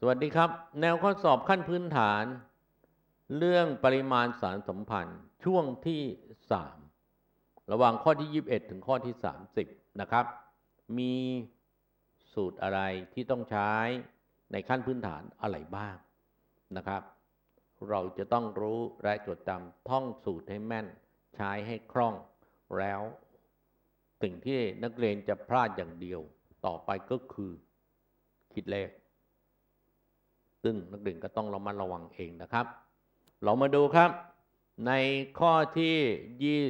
สวัสดีครับ แนวข้อสอบขั้นพื้นฐาน เรื่องปริมาณสารสัมพันธ์ ช่วงที่ 3 ระหว่างข้อที่ 21 ถึงข้อที่ 30 นะครับ มีสูตรอะไรที่ต้องใช้ในขั้นพื้นฐานอะไรบ้างนะครับ เราจะต้องรู้และจดจำท่องสูตรให้แม่น ใช้ให้คล่องแล้วสิ่งที่นักเรียนจะพลาดอย่างเดียวต่อไปก็คือ คิดเลข ซึ่งนักเรียนก็ต้องระมัดระวังเองนะครับ เรามาดูครับ ในข้อที่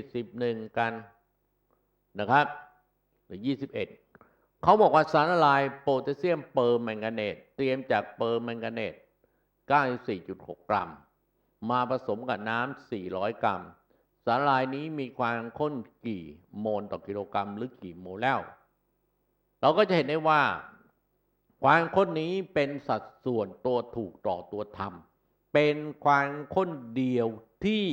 21 กันนะครับหรือ 21 เขาบอกว่าสารละลายโพแทสเซียมเปอร์แมงกาเนตเตรียมจากเปอร์แมงกาเนต 94.6 กรัม มาผสมกับน้ำ 400 กรัม สารละลายนี้มีความข้นกี่โมลต่อกิโลกรัมหรือกี่โมลแล้ว เราก็จะเห็นได้ว่า ความข้นนี้เป็นสัดส่วนตัวถูกต่อตัวทำเป็นความข้นเดียวที่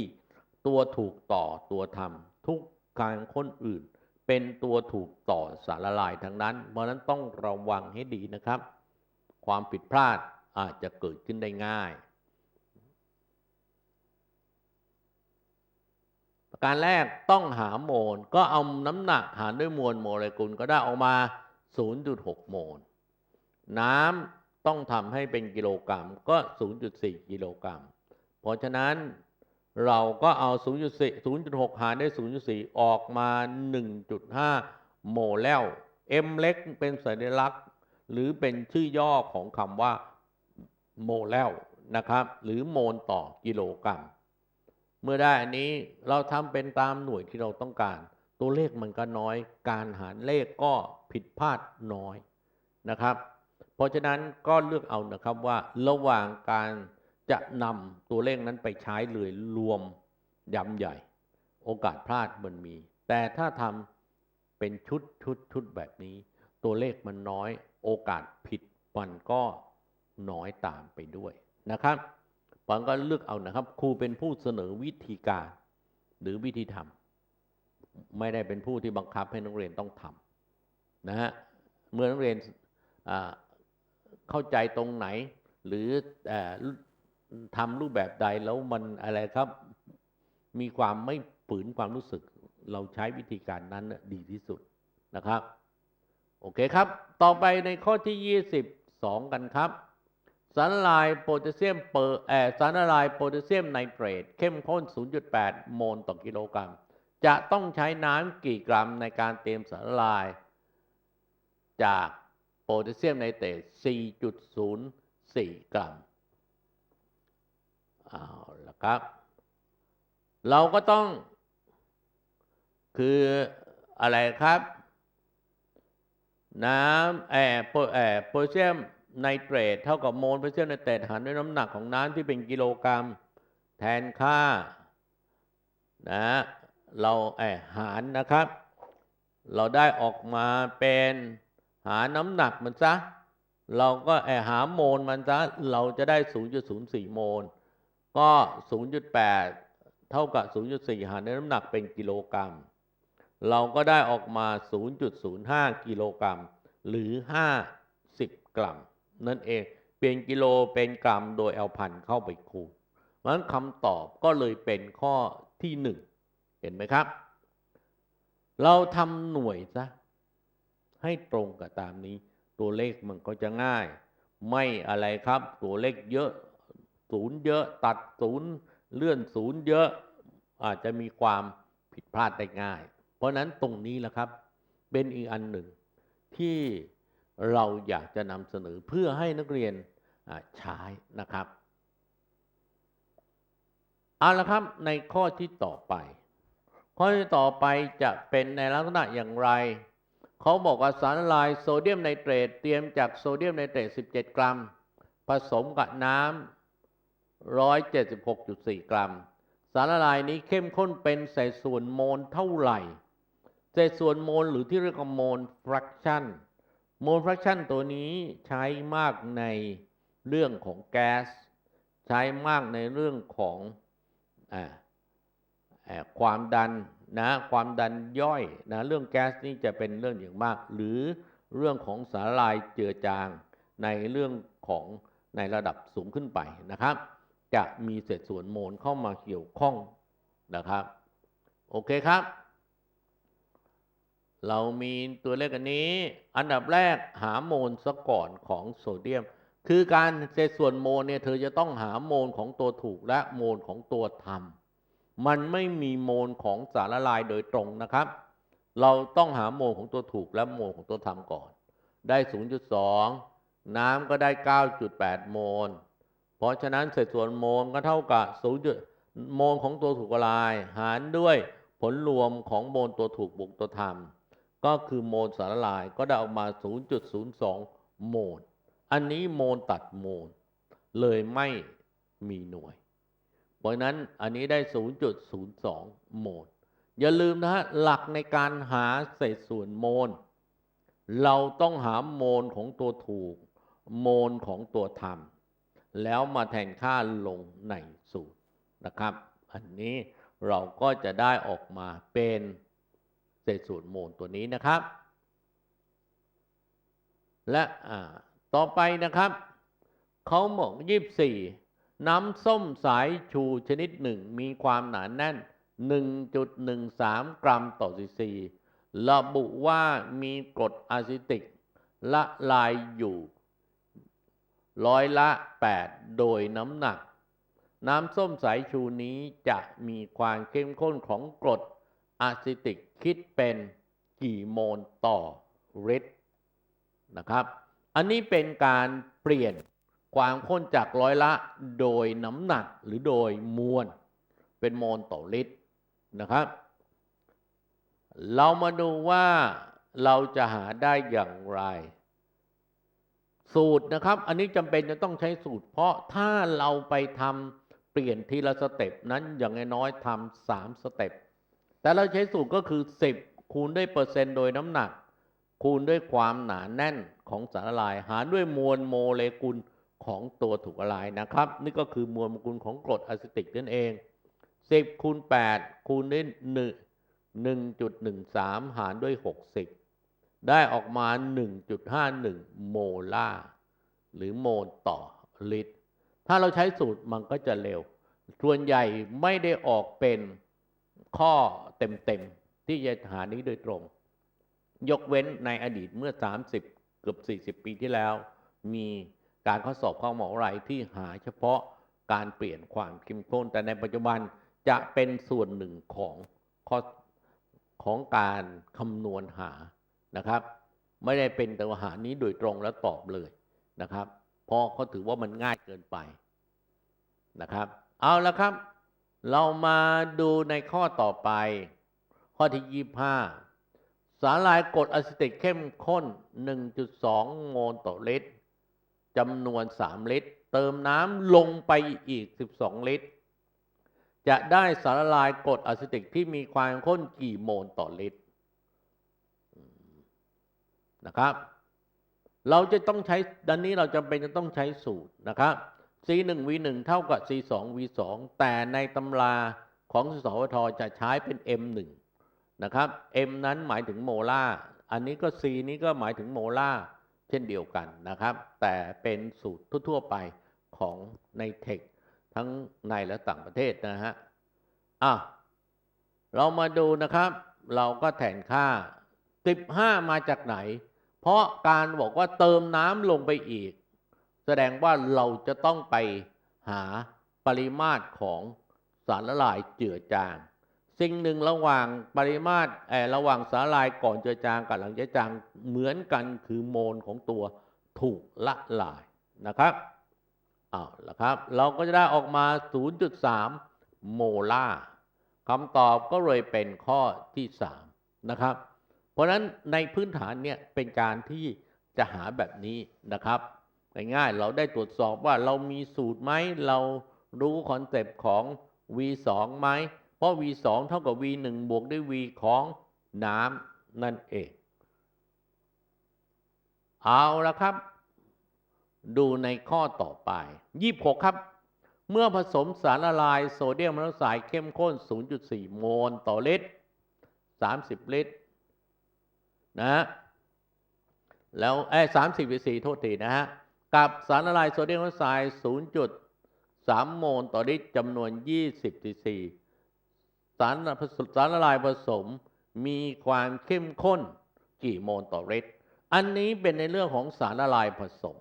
ตัวถูกต่อตัวทำทุกการข้นอื่น เป็นตัวถูกต่อสารละลายทั้งนั้น เพราะนั้นต้องระวังให้ดีนะครับ ความผิดพลาดอาจจะเกิดขึ้นได้ง่าย ประการแรกต้องหาโมลก็เอาน้ำหนักหารด้วยมวลโมเลกุลก็ได้ออกมา 0.6 โมล น้ำต้องทำให้เป็นกิโลกรัมก็ 0.4 กิโลกรัม เพราะฉะนั้นเราก็เอา 0.4 0.6 หารด้วย 0.4 ออกมา 1.5 โมลแล้ว M เล็กเป็นสัญลักษณ์ หรือเป็นชื่อย่อของคำว่าโมลแล้วนะครับ หรือโมลต่อกิโลกรัม เมื่อได้อันนี้เราทำเป็นตามหน่วยที่เราต้องการ ตัวเลขมันก็น้อย การหารเลขก็ผิดพลาดน้อยนะครับ เพราะฉะนั้นก็เลือกเอานะครับว่าระหว่างการจะนำตัวเลขนั้นไปใช้เลยรวมยำใหญ่ โอกาสพลาดมันมี แต่ถ้าทำเป็นชุดชุดชุดแบบนี้ ตัวเลขมันน้อย โอกาสผิดมันก็น้อยตามไปด้วยนะครับผมก็เลือกเอานะครับ ครูเป็นผู้เสนอวิธีการหรือวิธีทำไม่ได้เป็นผู้ที่บังคับให้นักเรียนต้องทำนะฮะเมื่อนักเรียนอ เข้าใจตรงไหน หรือทำรูปแบบใดแล้วมันอะไรครับ มีความไม่ฝืนความรู้สึก เราใช้วิธีการนั้นน่ะดีที่สุดนะครับ โอเคครับ ต่อไปในข้อที่ 22 กันครับสารละลายโพแทสเซียมเปอร์แออสารละลายโพแทสเซียมไนเตรตเข้มข้น 0.8 โมลต่อกิโลกรัม จะต้องใช้น้ำกี่กรัมในการเตรียมสารละลาย จาก โพแทสเซียมไนเตรต4.04 กรัมเอาละครับ เราก็ต้อง คืออะไรครับ น้ำแอร์โพแอร์โพแทสเซียมไนเตรตเท่ากับโมลโพแทสเซียมไนเตรตหารด้วยน้ำหนักของน้ำที่เป็นกิโลกรัม แทนค่านะเราแอร์หารนะครับ เราได้ออกมาเป็น หาน้ำหนักมันซะ เราก็แอหาโมลมันซะ เราจะได้ 0.04 โมล ก็ 0.8 เท่ากับ 0.4 หารด้วยน้ำหนักเป็นกิโลกรัม เราก็ได้ออกมา 0.05 กิโลกรัม หรือ 50 กรัม นั่นเอง เปลี่ยนกิโลเป็นกรัมโดยเอาพันเข้าไปคูณเพราะนั้นคำตอบก็เลยเป็นข้อที่ 1 เห็นไหมครับ เราทำหน่วยซะ ให้ตรงกับตามนี้ ตัวเลขมันก็จะง่าย ไม่อะไรครับ ตัวเลขเยอะศูนย์เยอะตัดศูนย์เลื่อนศูนย์เยอะอาจจะมีความผิดพลาดได้ง่าย เพราะนั้นตรงนี้แหละครับ เป็นอีกอันหนึ่งที่เราอยากจะนำเสนอเพื่อให้นักเรียนใช้นะครับเอาละครับในข้อที่ต่อไป ข้อที่ต่อไปจะเป็นในลักษณะอย่างไร เขาบอกว่าสารละลายโซเดียมไนเตรตเตรียมจากโซเดียมไนเตรต 17 กรัม ผสมกับน้ำ 176.4 กรัม สารละลายนี้เข้มข้นเป็นสัดส่วนโมลเท่าไหร่สัดส่วนโมลหรือที่เรียกว่าโมลฟรักชันโมลฟรักชันตัวนี้ใช้มากในเรื่องของแก๊ส ใช้มากในเรื่องของอความดัน นะความดันย่อยนะเรื่องแก๊สนี่จะเป็นเรื่องอย่างมาก หรือเรื่องของสารลายเจือจางในเรื่องของในระดับสูงขึ้นไปนะครับ จะมีเศษส่วนโมลเข้ามาเกี่ยวข้องนะครับ โอเคครับ เรามีตัวเลขอันนี้ อันดับแรกหาโมลซะก่อนของโซเดียม คือการเศษส่วนโมลเนี่ยเธอจะต้องหาโมลของตัวถูกและโมลของตัวทำ มันไม่มีโมลของสารละลายโดยตรงนะครับ เราต้องหาโมลของตัวถูกและโมลของตัวทำก่อน ได้ 0.2 น้ำก็ได้ 9.8 โมล เพราะฉะนั้นเศษส่วนโมลก็เท่ากับ0โมลของตัวถูกละลาย หารด้วยผลรวมของโมลตัวถูกบวกตัวทำก็คือโมลสารละลายก็ได้ออกมา 0.02 โมล อันนี้โมลตัดโมล เลยไม่มีหน่วย เพราะนั้นอันนี้ได้ 0.02 โมล อย่าลืมนะฮะ หลักในการหาเศษส่วนโมล เราต้องหาโมลของตัวถูก โมลของตัวทำแล้วมาแทนค่าลงในสูตรนะครับ อันนี้เราก็จะได้ออกมาเป็นเศษส่วนโมลตัวนี้นะครับ และต่อไปนะครับ เขาบอกยี่สี่ น้ำส้มสายชูชนิดหนึ่งมีความหนาแน่น 1.13 กรัมต่อซีซี ระบุว่ามีกรดอะซิติก ละลายอยู่ร้อยละ 8 โดยน้ำหนัก น้ำส้มสายชูนี้จะมีความเข้มข้นของกรดอะซิติกคิดเป็นกี่โมลต่อลิตรนะครับ อันนี้เป็นการเปลี่ยน ความข้นจากร้อยละโดยน้ำหนักหรือโดยมวลเป็นโมลต่อลิตรนะครับ เรามาดูว่าเราจะหาได้อย่างไร สูตรนะครับ อันนี้จำเป็นจะต้องใช้สูตร เพราะถ้าเราไปทำเปลี่ยนทีละสเต็ปนั้นอย่างน้อยทำสามสเต็ปแต่เราใช้สูตรก็คือ 10 คูณด้วยเปอร์เซ็นต์โดยน้ำหนัก คูณด้วยความหนาแน่นของสารละลาย หารด้วยมวลโมเลกุล ของตัวถูกละลายนะครับ นี่ก็คือมวลโมเลกุลของกรดอะซิติกนั่นเอง 10คูณ8คูณด้วย1 1.13 หารด้วย 60 ได้ออกมา 1.51 โมลาร์หรือโมลต่อลิตร ถ้าเราใช้สูตรมันก็จะเร็ว ส่วนใหญ่ไม่ได้ออกเป็นข้อเต็มๆ ที่จะหานี้โดยตรง ยกเว้นในอดีตเมื่อ 30 เกือบ 40 ปีที่แล้วมี การข้อสอบข้อหมอะไรที่หาเฉพาะการเปลี่ยนความเข้มข้นแต่ในปัจจุบันจะเป็นส่วนหนึ่งของข้อของการคำนวณหานะครับ ไม่ได้เป็นตัวหานี้โดยตรงแล้วตอบเลยนะครับ เพราะเขาถือว่ามันง่ายเกินไปนะครับ เอาละครับ เรามาดูในข้อต่อไป ข้อที่25สารลายกรดอะซิติกเข้มข้น 1.2 โมลต่อลิตร จำนวน 3 ลิตร เติมน้ำลงไปอีก 12 ลิตร จะได้สารละลายกรดอะซิติกที่มีความข้นกี่โมลต่อลิตรนะครับ เราจะต้องใช้ดันนี้เราจำเป็นจะต้องใช้สูตรนะครับ C1 V1 เท่ากับ C2 V2 แต่ในตำราของสสวทจะใช้เป็น M1 นะครับ M นั้นหมายถึงโมลาร์อันนี้ก็ C นี้ก็หมายถึงโมลาร์ ช่นเดียวกันนะครับ แต่เป็นสูตรทั่ว ๆ ไปของในเทคทั้งในและต่างประเทศนะฮะอะเรามาดูนะครับ เราก็แทนค่า 15 มาจากไหน เพราะการบอกว่าเติมน้ำลงไปอีก แสดงว่าเราจะต้องไปหาปริมาตรของสารละลายเจือจาง สิ่งหนึ่งระหว่างปริมาตรเออระหว่างสารละลายก่อนเจือจางกับหลังเจือจาง เหมือนกันคือโมลของตัวถูกละลายนะครับเอาละครับ เราก็จะได้ออกมา 0.3 โมลาร์คำตอบก็เลยเป็นข้อที่ 3 นะครับ เพราะฉะนั้นในพื้นฐานเนี่ยเป็นการที่จะหาแบบนี้นะครับ ง่ายๆเราได้ตรวจสอบว่าเรามีสูตรไหม เรารู้คอนเซปต์ของ V2 ไหม เพราะ V2 เท่ากับ V1 บวกด้วย V ของน้ำนั่นเอง เอาละครับ ดูในข้อต่อไป 26 ครับ เมื่อผสมสารละลายโซเดียมไฮดรอกไซด์เข้มข้น 0.4 โมลต่อลิตร 30 ลิตร นะฮะแล้วไอ้สามสิบซีโทษทีนะฮะ กับสารละลายโซเดียมไอออกไซด์ 0.3 โมลต่อลิตรจำนวน 20ซีซีสารสารละลายผสมมีความเข้มข้นกี่โมลต่อลิตร อันนี้เป็นในเรื่องของสารละลายผสม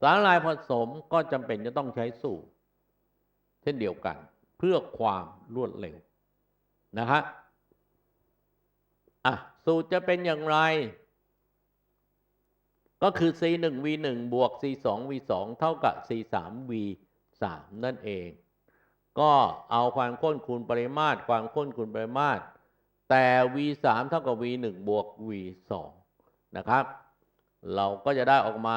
สารละลายผสมก็จำเป็นจะต้องใช้สูตรเช่นเดียวกัน เพื่อความรวดเร็วนะฮะอะสูตรจะเป็นอย่างไร ก็คือ c 1 v 1บวก c 2 v 2เท่ากับ c 3 v 3นั่นเอง ก็เอาความข้นคูณปริมาตร ความข้นคูณปริมาตร แต่ v 3เท่ากับ v 1บวก v 2 นะครับ เราก็จะได้ออกมา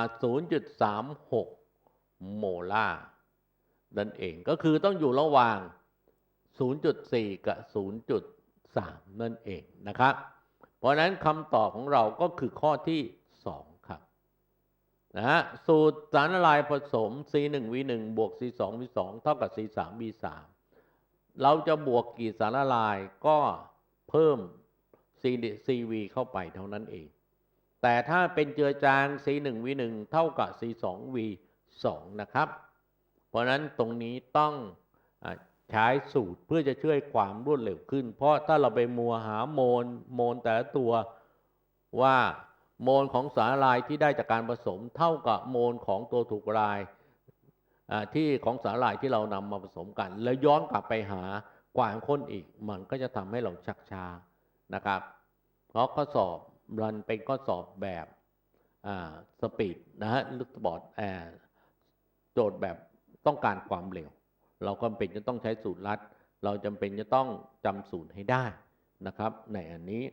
0.36 โมลาร์นั่นเองก็คือต้องอยู่ระหว่าง 0.4 กับ 0.3 นั่นเองนะครับ เพราะนั้นคำตอบของเราก็คือข้อที่ 2 ครับนะฮะสูตรสารละลายผสม C1V1 บวก C2V2 เท่ากับ C3V3 เราจะบวกกี่สารละลายก็เพิ่ม CV เข้าไปเท่านั้นเอง แต่ถ้าเป็นเจือจาง C1V1 เท่ากับ C2V2 นะครับ เพราะนั้นตรงนี้ต้องอใช้สูตรเพื่อจะช่วยความรวดเร็วขึ้น เพราะถ้าเราไปมัวหาโมลโมลแต่ละตัวว่าโมลของสารละลายที่ได้จากการผสมเท่ากับโมลของตัวถูกลายที่ของสารละลายที่เรานำมาผสมกัน แล้วย้อนกลับไปหาความข้นอีก มันก็จะทำให้เราชักช้านะครับ เพราะข้อสอบ รันเป็นข้อสอบแบบสปีดนะฮะลึกบอร์ดแอร์โจทย์แบบต้องการความเร็ว เราจำเป็นจะต้องใช้สูตรลัด เราจำเป็นจะต้องจำสูตรให้ได้นะครับ ในอันนี้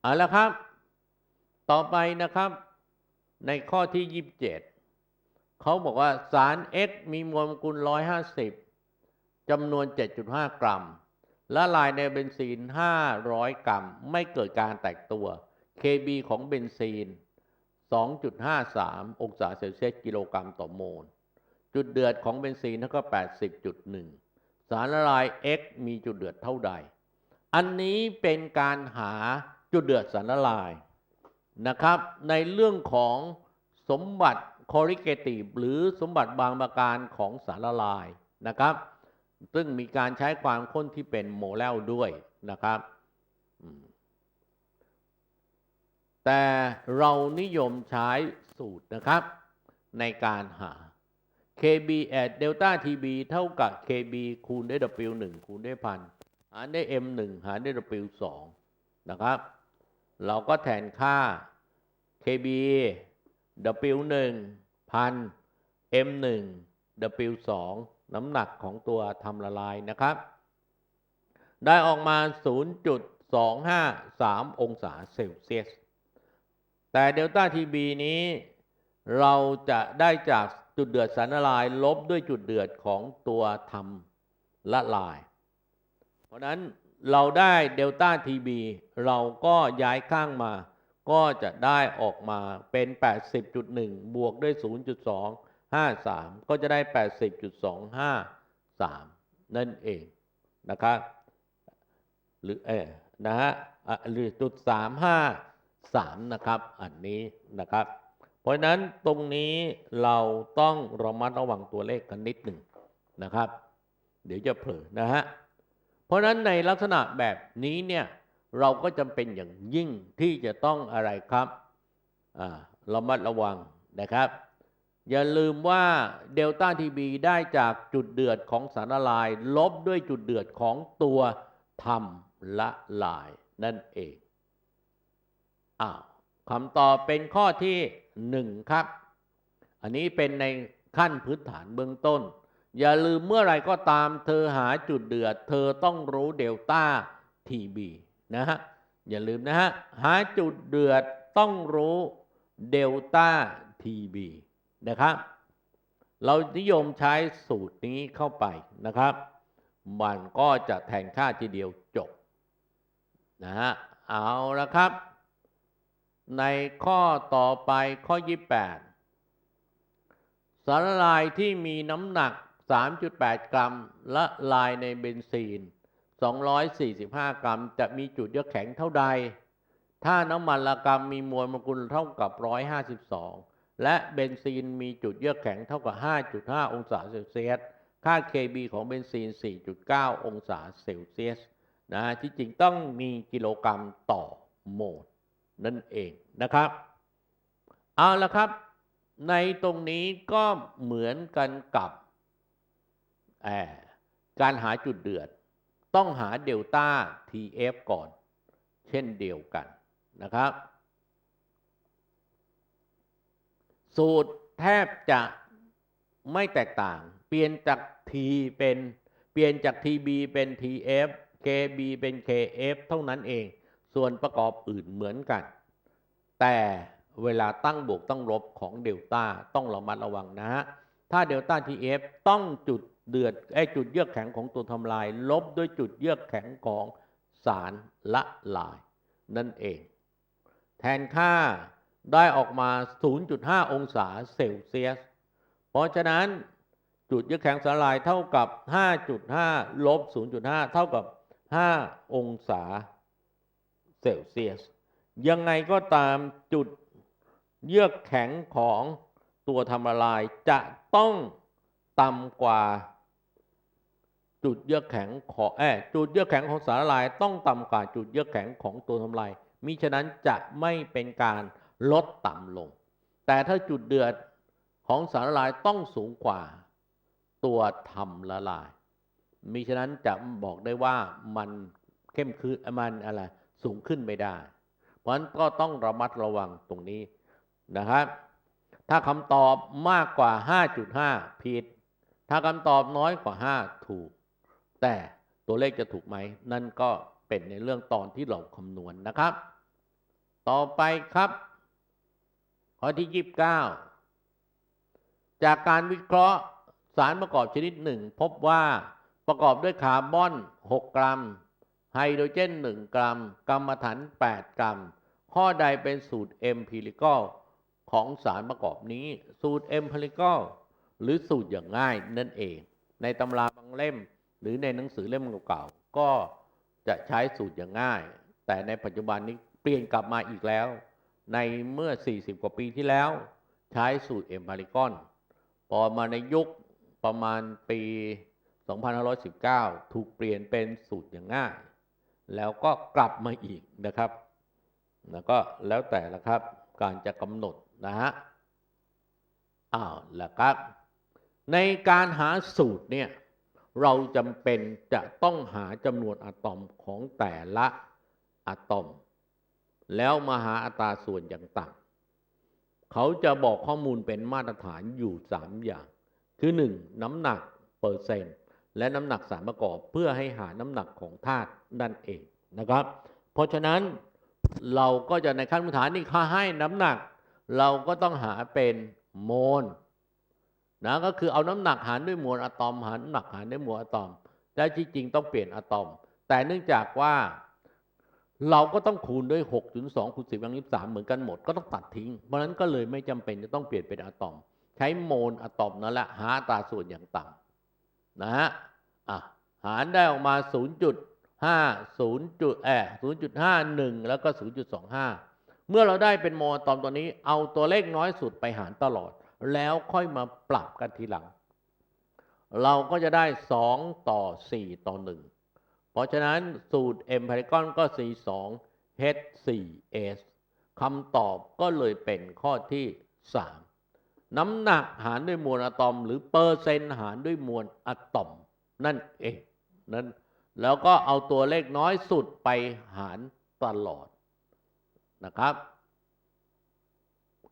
เอาละครับ ต่อไปนะครับ ในข้อที่ 27 เขาบอกว่าสาร X มีมวลโมเลกุล 150จำนวน 7.5 กรัม ละลายในเบนซีน 500 กรัม ไม่เกิดการแตกตัว KB ของเบนซีน 2.53 องศาเซลเซียสกิโลกรัมต่อโมล จุดเดือดของเบนซีนเท่ากับ 80.1 สารละลาย X มีจุดเดือดเท่าใด อันนี้เป็นการหาจุดเดือดสารละลายนะครับ ในเรื่องของสมบัติคอริเกตีหรือสมบัติบางประการของสารละลายนะครับ ซึ่งมีการใช้ความข้นที่เป็นโมเลลด้วยนะครับ แต่เรานิยมใช้สูตรนะครับ ในการหา KB at delta TB เท่ากับ KB คูณด้วย W 1คูณด้วยพันหารด้วย M 1หารด้วย W 2นะครับ เราก็แทนค่า KB W 1พัน M 1 W 2 น้ำหนักของตัวทำละลายนะครับ ได้ออกมา 0.253 องศาเซลเซียส แต่เดลต้าทีบีนี้ เราจะได้จากจุดเดือดสารละลายลบด้วยจุดเดือดของตัวทำละลาย เพราะนั้นเราได้เดลต้าทีบีเราก็ย้ายข้างมา ก็จะได้ออกมาเป็น 80.1 บวกด้วย 0.2 0.253ก็จะได้80.253นั่นเองนะครับหรือเออนะฮะหรือจุดสามห้าสามนะครับอันนี้นะครับ เพราะนั้นตรงนี้เราต้องระมัดระวังตัวเลขกันนิดหนึ่งนะครับ เดี๋ยวจะเผลอนะฮะเพราะนั้นในลักษณะแบบนี้เนี่ยเราก็จำเป็นอย่างยิ่งที่จะต้องอะไรครับระมัดระวังนะครับ อย่าลืมว่าเดลต้าทีบีได้จากจุดเดือดของสารละลาย ลบด้วยจุดเดือดของตัวทำละลายนั่นเองอ้าวคำตอบเป็นข้อที่หนึ่งครับ อันนี้เป็นในขั้นพื้นฐานเบื้องต้น อย่าลืมเมื่อไรก็ตามเธอหาจุดเดือด เธอต้องรู้เดลต้าทีบีนะฮะ อย่าลืมนะฮะ หาจุดเดือดต้องรู้เดลต้าทีบี นะครับ เรานิยมใช้สูตรนี้เข้าไปนะครับ มันก็จะแทนค่าทีเดียวจบนะฮะเอาละครับ ในข้อต่อไปข้อ 28 สารละลายที่มีน้ำหนัก 3.8 กรัม ละลายในเบนซีน 245 กรัม จะมีจุดเยือกแข็งเท่าใด ถ้าน้ำมันละกรัมมีมวลโมเลกุลเท่ากับ 152 และเบนซีนมีจุดเยือกแข็งเท่ากับ 5.5 องศาเซลเซียส ค่า Kb ของเบนซีน 4.9 องศาเซลเซียสนะที่จริงต้องมีกิโลกรัมต่อโมลนั่นเองนะครับ เอาละครับ ในตรงนี้ก็เหมือนกันกับแอบการหาจุดเดือด ต้องหาเดลต้า TF ก่อน เช่นเดียวกันนะครับ สูตรแทบจะไม่แตกต่าง เปลี่ยนจาก T เป็นเปลี่ยนจาก TB เป็น TF KB เป็น KF เท่านั้นเอง ส่วนประกอบอื่นเหมือนกัน แต่เวลาตั้งบวกต้องลบของเดลต้าต้องระมัดระวังนะฮะ ถ้าเดลต้า TF ต้องจุดเดือดไอจุดเยือกแข็งของตัวทำลาย ลบด้วยจุดเยือกแข็งของสารละลาย นั่นเอง แทนค่า ได้ออกมา 0.5 องศาเซลเซียส เพราะฉะนั้นจุดเยือกแข็งสลายเท่ากับ 5.5 ลบ 0.5 เท่ากับ 5 องศาเซลเซียส ยังไงก็ตามจุดเยือกแข็งของตัวทำละลายจะต้องต่ำกว่า จุดเยือกแข็งของเออจุดเยือกแข็งของสารละลาย ต้องต่ำกว่าจุดเยือกแข็งของตัวทำลายมิฉะนั้นจะไม่เป็นการ ลดต่ำลง แต่ถ้าจุดเดือดของสารละลายต้องสูงกว่าตัวทำละลาย มิฉะนั้นจะบอกได้ว่ามันเข้มขึ้นมันอะไรสูงขึ้นไม่ได้ เพราะฉะนั้นก็ต้องระมัดระวังตรงนี้นะครับ ถ้าคำตอบมากกว่า 5.5 ผิด ถ้าคำตอบน้อยกว่า 5 ถูก แต่ตัวเลขจะถูกไหม นั่นก็เป็นในเรื่องตอนที่เราคำนวณนนะครับ ต่อไปครับ ข้อที่29จากการวิเคราะห์สารประกอบชนิดหนึ่งพบว่าประกอบด้วยคาร์บอน 6 กรัม ไฮโดรเจน 1 กรัม กรรมฐาน 8 กรัม ข้อใดเป็นสูตร empirical ของสารประกอบนี้ สูตร empirical หรือสูตรอย่างง่ายนั่นเอง ในตำราบางเล่ม หรือในหนังสือเล่มเก่าๆก็จะใช้สูตรอย่างง่าย แต่ในปัจจุบันนี้เปลี่ยนกลับมาอีกแล้ว ในเมื่อ 40 กว่าปีที่แล้ว ใช้สูตร empirical พอมาในยุคประมาณปี 2519 ถูกเปลี่ยนเป็นสูตรอย่างง่าย แล้วก็กลับมาอีกนะครับแล้วก็แล้วแต่ละครับ การจะกำหนดนะฮะ อ้าวแล้วครับ ในการหาสูตรเนี่ย เราจำเป็นจะต้องหาจำนวนอะตอมของแต่ละอะตอม แล้วมาหาอัตราส่วนอย่างต่างเขาจะบอกข้อมูลเป็นมาตรฐานอยู่ 3 อย่าง คือ 1. น้ำหนักเปอร์เซ็นต์และน้ำหนักสารประกอบเพื่อให้หาน้ำหนักของธาตุนั่นเองนะครับ เพราะฉะนั้นเราก็จะในขั้นพื้นฐานนี่เขาให้น้ำหนัก เราก็ต้องหาเป็นโมลนะก็คือเอาน้ำหนักหารด้วยมวลอะตอมหารน้ำหนักหารด้วยมวลอะตอมแต่จริงๆต้องเปลี่ยนอะตอม แต่เนื่องจากว่า เราก็ต้องคูณด้วย6ถึง2คูณ10กำลัง23 เหมือนกันหมดก็ต้องตัดทิ้ง เพราะฉะนั้นก็เลยไม่จำเป็นจะต้องเปลี่ยนเป็นอะตอม ใช้โมลอะตอมนั่นแหละหาตราส่วนอย่างต่ำนะฮะอะหารได้ออกมา 0.5 0จุดแอ0.51 แล้วก็ 0.25 เมื่อเราได้เป็นโมลอะตอมตัวนี้ เอาตัวเลขน้อยสุดไปหารตลอด แล้วค่อยมาปรับกันทีหลัง เราก็จะได้ 2 ต่อ 4 ต่อ 1 เพราะฉะนั้นสูตร m p a r i c o n ก็ C2 H4S คำตอบก็เลยเป็นข้อที่ 3 น้ำหนักหารด้วยมวลอะตอม หรือเปอร์เซ็นต์หารด้วยมวลอะตอม นั่นเองนั่นแล้วก็เอาตัวเลขน้อยสุดไปหารตลอดนะครับ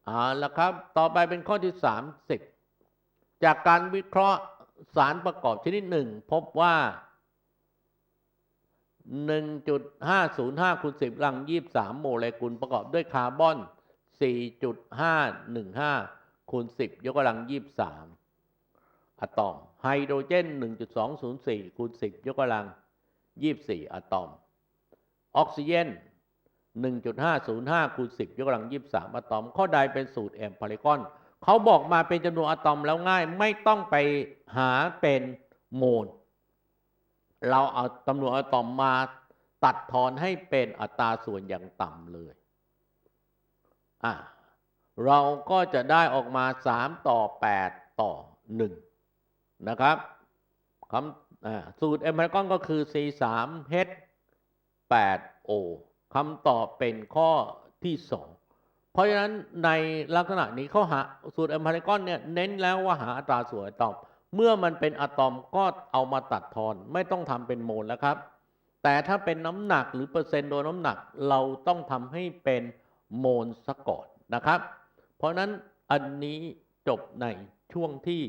เอาละครับ ต่อไปเป็นข้อที่ 30 จากการวิเคราะห์สารประกอบชนิดหนึ่ง พบว่า 1.505คูณ10ลัง 23 โมเลกุลประกอบด้วยคาร์บอน 4.515คูณ10 ยกกำลัง 23 อะตอม ไฮโดรเจน 1.204คูณ10 ยกกำลัง 24 อะตอม ออกซิเจน 1.505คูณ10 ยกกำลัง 23 อะตอม ข้อใดเป็นสูตรแอมพาริกอนเขาบอกมาเป็นจำนวนอะตอมแล้วง่ายไม่ต้องไปหาเป็นโมล เราเอาจำนวนอะตอมมาตัดทอนให้เป็นอัตราส่วนอย่างต่ำเลย อะเราก็จะได้ออกมา 3 ต่อ 8 ต่อ 1 นะครับคำสูตรเอมพารากอนก็คือ C 3 H 8 O คำตอบเป็นข้อที่ 2 เพราะฉะนั้นในลักษณะนี้เขาหาสูตรเอมพารากอนเนี่ยเน้นแล้วว่าหาอัตราส่วนอตอม เมื่อมันเป็นอะตอมก็เอามาตัดทอน ไม่ต้องทำเป็นโมลแล้วครับ แต่ถ้าเป็นน้ำหนักหรือเปอร์เซ็นต์โดยน้ำหนักเราต้องทำให้เป็นโมลซะก่อนนะครับ เพราะฉะนั้นอันนี้จบในช่วงที่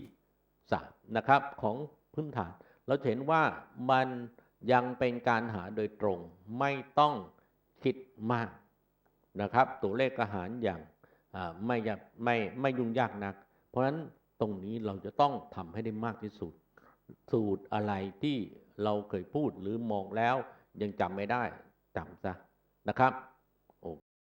3นะครับของพื้นฐาน เราเห็นว่ามันยังเป็นการหาโดยตรงไม่ต้องคิดมากนะครับ ตัวเลขอาหารอย่างไม่ไม่ไม่ยุ่งยากนัก เพราะฉะนั้น ตรงนี้เราจะต้องทำให้ได้มากที่สุด สูตรอะไรที่เราเคยพูดหรือมองแล้วยังจำไม่ได้จำซะนะครับ